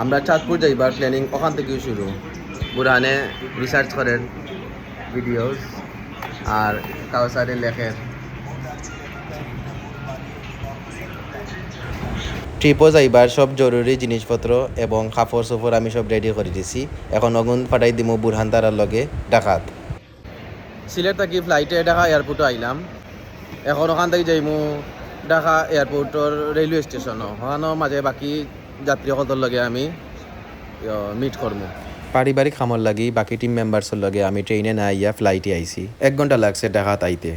আমরা চাঁদপুর যাইবার প্ল্যানিং ওখান থেকেই শুরু। বুরহানে রিসার্চ করেন ভিডিওস আর কাউসারে লেখেন। ট্রিপও যাইবার সব জরুরি জিনিসপত্র এবং কাপড় চোপড় আমি সব রেডি করে দিছি। এখন অগুন পাঠাই দিমু বুরহান তারার লগে ডাকাত। সিলেট থাকি ফ্লাইটে ঢাকা এয়ারপোর্টে আইলাম। এখন ওখান থেকে যাইমু ঢাকা এয়ারপোর্টর রেলওয়ে স্টেশনও ওখানেও মাঝে বাকি যাত্রীসকলের লগে আমি মিট করব পারিবারিক খামর লাগি বাকি টিম মেম্বার্সের লগে আমি ট্রেনে না আইয়া ফ্লাইটে আইছি। এক ঘণ্টা লাগছে ঢাকাত আইতে।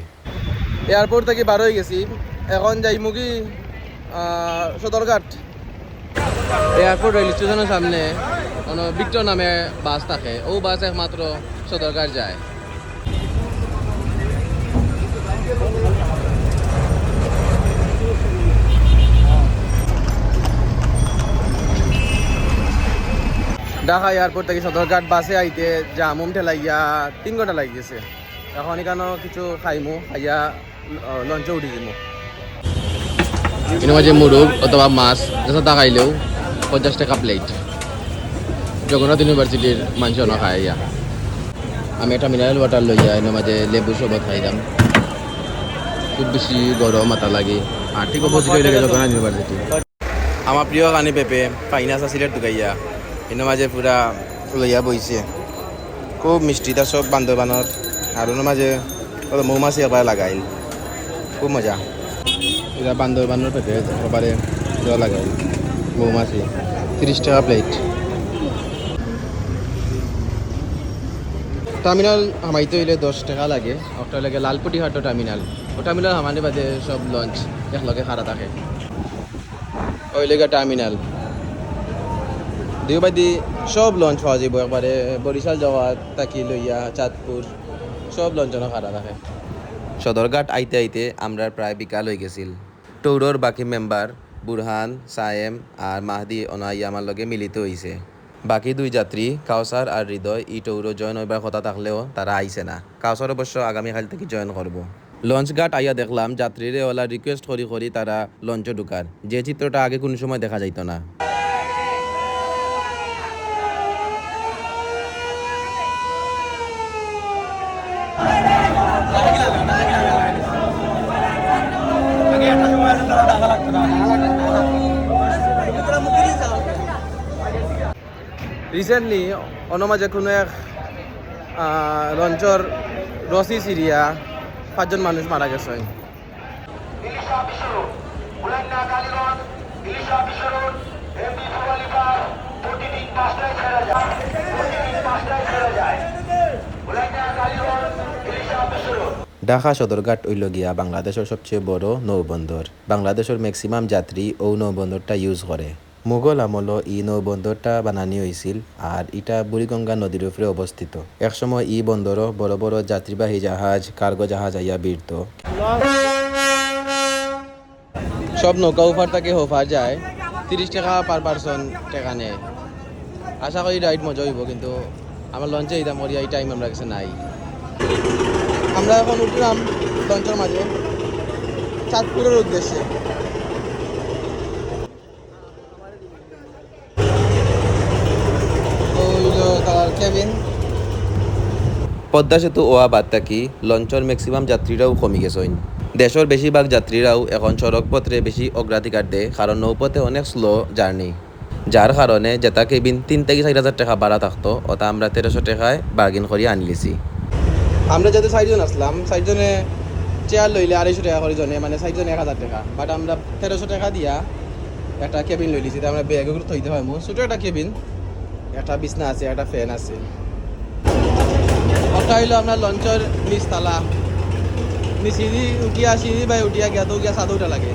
এয়ারপোর্ট থেকে বার হয়ে গেছি। এখন যাইমু কি সদরঘাট এয়ারপোর্ট রেল স্টেশনের সামনে বিক্টর নামে বাস থাকে। ও বাস একমাত্র সদরঘাট যায়। ঢাকা এয়ারপোর্ট থেকে সদরঘাট বাসে আইতে জামুম ঠেলাইয়া তিন ঘণ্টা লাগি গেছে এখন এখানেও কিছু খাইমু খাইয়া লঞ্চে উঠি দিমু এর মাঝে মুরগ অথবা মাছ যেসব দেখাইলেও পঞ্চাশ টাকা প্লেট জগন্নাথ ইউনিভার্সিটির মানুষ না খাই ইয়া আমি একটা মিনারেল ওয়াটার লইয়া এর মাঝে লেবু সবত খাইলাম খুব বেশি গরম মাথা লাগে। আর ঠিক অপোজিট হয়ে জগন্নাথ ইউনিভার্সিটি আমার প্রিয় কানি পেপে ফাইনাস সিলেট ঢুকাইয়া। এর মাঝে পুরা লইয়া বইছে খুব মিষ্টি তার সব বান্ধবানত আর ওর মাঝে কত মৌমাছি একবার লাগাইল। খুব মজা। এটা বান্দরবানের পেটে একেবারে দেওয়া লাগে মৌমাছি। তিরিশ টাকা প্লেট টার্মিনাল হামাইতে হইলে দশ টাকা লাগে। একটা লাগে লালপুটি হাট টার্মিনাল ও টার্মিনাল হামানি বাদে সব লঞ্চ একলগে খারা থাকে ওই লেগে টার্মিনাল দিওবাদি সব লঞ্চ পাওয়া যাব একবারে। বরিশাল যাওয়া তাকি লইয়া, চাঁদপুর, সব লঞ্চনও খারা থাকে। সদরঘাট আইতে আইতে আমরা প্রায় বিকাল হয়ে গেছিল। টৌরর বাকি মেম্বার বুরহান, সায়েম আর মাহদি অনাই আমার লগে মিলিত হইছে। বাকি দুই যাত্রী, কাউসার আর হৃদয়, ই টৌর জয়েন হইবার কথা থাকলেও তারা আইছে না। কাউসার অবশ্য আগামীকাল থেকে জয়েন করব। লঞ্চ ঘাট আইয়া দেখলাম, যাত্রীরে ওলা রিকোয়েস্ট করি করি তারা লঞ্চে ঢুকার। যে চিত্রটা আগে কোনো সময় দেখা যাইতো না। রিসেন্টলি অনমাজে কোনো এক লঞ্চর রসি সিরিয়া পাঁচজন মানুষ মারা গেছে। ঢাকা সদরঘাট হইল গিয়া বাংলাদেশের সবচেয়ে বড় নৌবন্দর। বাংলাদেশের ম্যাক্সিমাম যাত্রী ও নৌবন্দরটা ইউজ করে। মুঘল আমল ই নৌ নৌবন্দরটা বানানি হয়েছিল আর ইটা বুড়িগঙ্গা নদীর উপরে অবস্থিত। একসময় ই বন্দরও বড় বড় যাত্রীবাহী জাহাজ, কার্গো জাহাজ আইয়া বীরত সব নৌকা উফার থেকে হোফার যায়। তিরিশ টাকা পার পারসন টাকা নেয়। আশা করি রাইড মজা হইব, কিন্তু আমার লঞ্চে এই দাম করি এই টাইম আমরা কাছে নাই। আমরা এখন উঠলাম লঞ্চের মাঝে। চাঁদপুরের উদ্দেশ্যে। কেবিন পদ্মা সেতু ওয়া বাদ থাকি লঞ্চর ম্যাক্সিমাম যাত্রীরাও কমি গেছেন দেশের বেশিরভাগ যাত্রীরাও এখন সড়কপথে বেশি অগ্রাধিকার দেয় কারণ নৌপথে অনেক স্লো জার্নি যার কারণে যেটা কেবিন তিন থেকে চার হাজার টাকা ভাড়া থাকতো ওটা আমরা তেরোশো টাকায় বার্গেন করিয়ে আনলিছি আমরা যাতে চারজন আসলাম চারজনে চেয়ার লইলে আড়াইশো টাকা করে জনে মানে চারজনে এক হাজার টাকা। বাট আমরা তেরোশো টাকা দিয়া একটা কেবিন লই লিছি আমরা ব্যাগগুলো থইতে হয় ছোটো একটা কেবিন। একটা বিছনা আছে একটা ফ্যান আছে। ওটা হইল আপনার লঞ্চের নিচতলা সিঁড়ি উঠিয়া সিঁড়ি বাই উঠিয়া গিয়া তো গিয়া সাদা উঠা লাগে।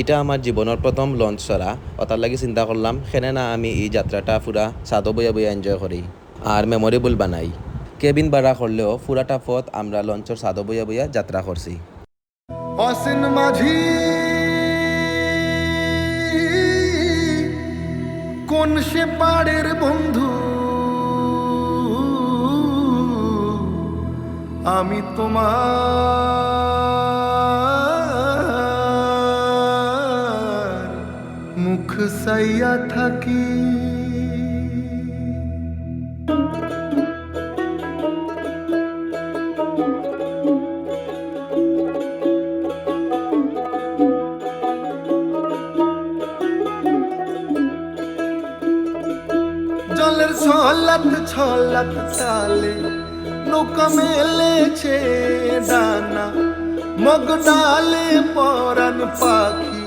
এটা আমার জীবনের প্রথম লঞ্চ চড়া ওটার লাগি চিন্তা করলাম সেনে না আমি এই যাত্রাটা পুরা সাদো বইয়া বইয়া এনজয় করি আর মেমোরেবল বানাই। কেবিন ভাড়া করলেও পুরাটা পথ আমরা লঞ্চের সাদো বইয়া বইয়া যাত্রা করছি অসিন মাঝি। কোন সে পাড়ের বন্ধু? আমি তোমার মুখ সাইয়া থাকি। ছলাত ছলাত তালে নৌকা মেলেছে ডানা। মগ ডালে পরান পাখি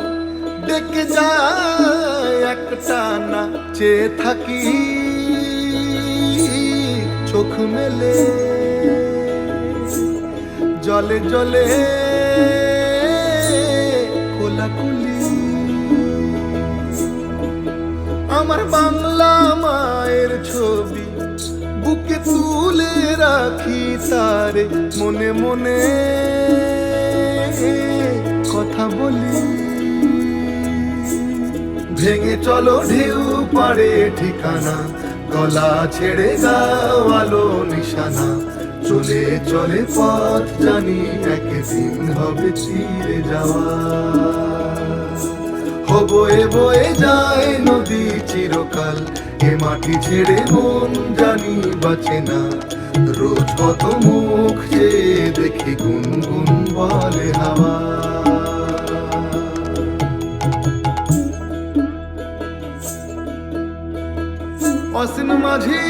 ডেকে যায় এক টানা চেয়ে থাকি, চোখ মেলে। জলে জলে কোলাকুলি আমার বাংলা মায়ের ছবি, বুকে তুলে রাখি তারে, মনে মনে কথা বলি। ভেঙে চলো ঢেউ পারে ঠিকানা, গলা ছেড়ে গাওয়ালো নিশানা। চলে চলে পথ জানি একদিন হবে চিরে যাওয়া। হবয়ে বয়ে যায় চিরকাল এ মাটি ছেড়ে মন জানি বাঁচে না। রোজ কত মুখ যে দেখি গুনগুন বলে হাওয়া। অসিন মাঝি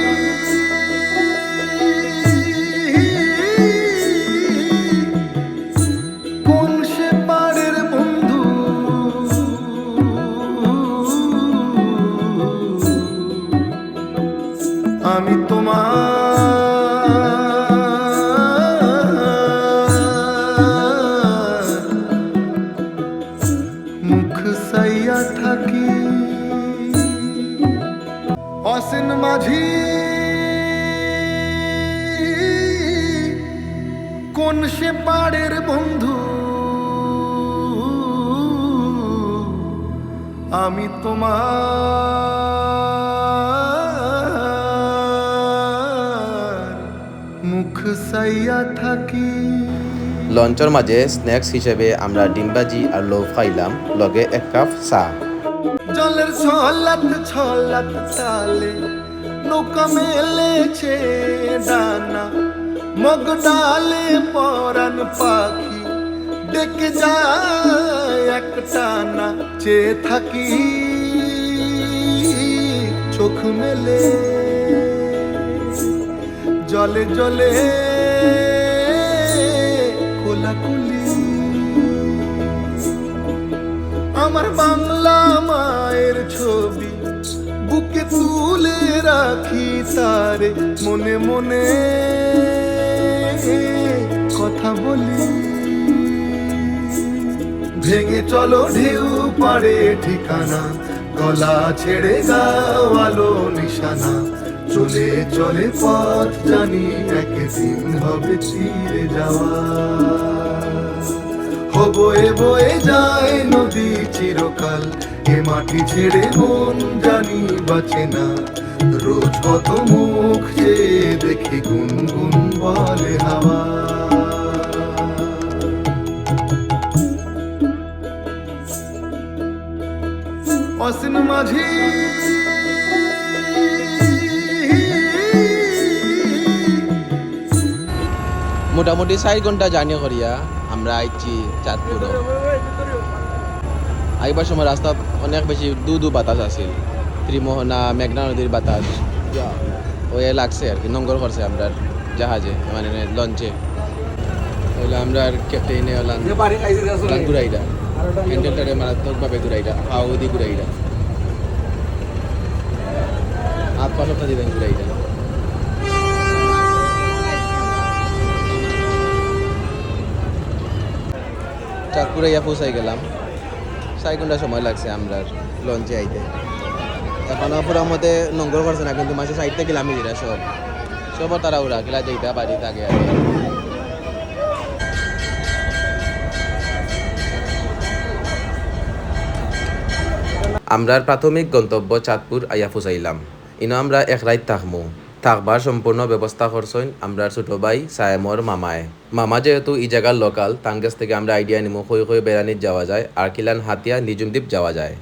আমি তোমার মুখ সাইয়া থাকি। লঞ্চের মাঝে স্ন্যাক্স হিসেবে আমরা ডিমবাজি আর লোভ খাইলাম। লগে এক কাপ চা। জলের ছলাত ছলাত তালে নৌকা মেলেছে ডানা মগ ডালে পরান পাখি ডেকে যায় এক টানা চেয়ে থাকি। চোখ মেলে, জলে জলে কোলাকুলি। আমার বাংলা মায়ের ছবি বুকে তুলে রাখি তারে মনে মনে। ভেঙে চলো ঢেউ পারে ঠিকানা। গলা ছেড়ে গাওয়ালো নিশানা। চলে চলে পথ জানি একদিন হবে চিরে যাওয়া। হবয়ে বয়ে যায় নদী চিরকাল। এ মাটি ছেড়ে মন জানি বাঁচে না। রোজ কত মুখ যে দেখি গুনগুন বলে হাওয়া। অসিন মাঝি। মোটামুটি চার ঘণ্টা জার্নি করিয়া আমরা আইছি চাঁদপুর। আইবার সময় রাস্তা অনেক বেশি দু দু বাতাস আছিল। ত্রিমোহনা মেঘনা নদীর বাতাস। ওই লাগছে আর কি নঙ্গর করছে আমরা জাহাজে মানে লঞ্চে। ওইলে আমরা ক্যাপ্টেনে হলাম ঘুরাইটা হ্যান্ডেলটারে মারাত্মকভাবে ঘুরাইটা পাও দি ঘুরাইটা হাত পা সপ্তাহ দিবেন ঘুরাইটা চাঁদপুরে ইয়া পৌঁছাই গেলাম। চার ঘণ্টা সময় লাগছে আমরা লঞ্চে আইতে। এখনও পুরো মতে নঙ্গর করছে না, কিন্তু মাসে সাইডতে গেলাম দিরা সব। সব তারা উড়া গেলা যেটা বাড়ি থাকে আর আমরার প্রাথমিক গন্তব্য চাঁদপুর আইয়া ফুসাইলাম ইনো আমরা এক রাইত থাকমু। থাকবার সম্পূর্ণ ব্যবস্থা করছেন আমরা ছোট ভাই সায়েমর মামায় মামা যেহেতু ই জায়গার লোকাল তাঙ্গেস থেকে আমরা আইডিয়া নিমু হয়ে হয়ে বেড়ানিত যাওয়া যায় আর কিলান হাতিয়া নিজুমদ্বীপ যাওয়া যায়।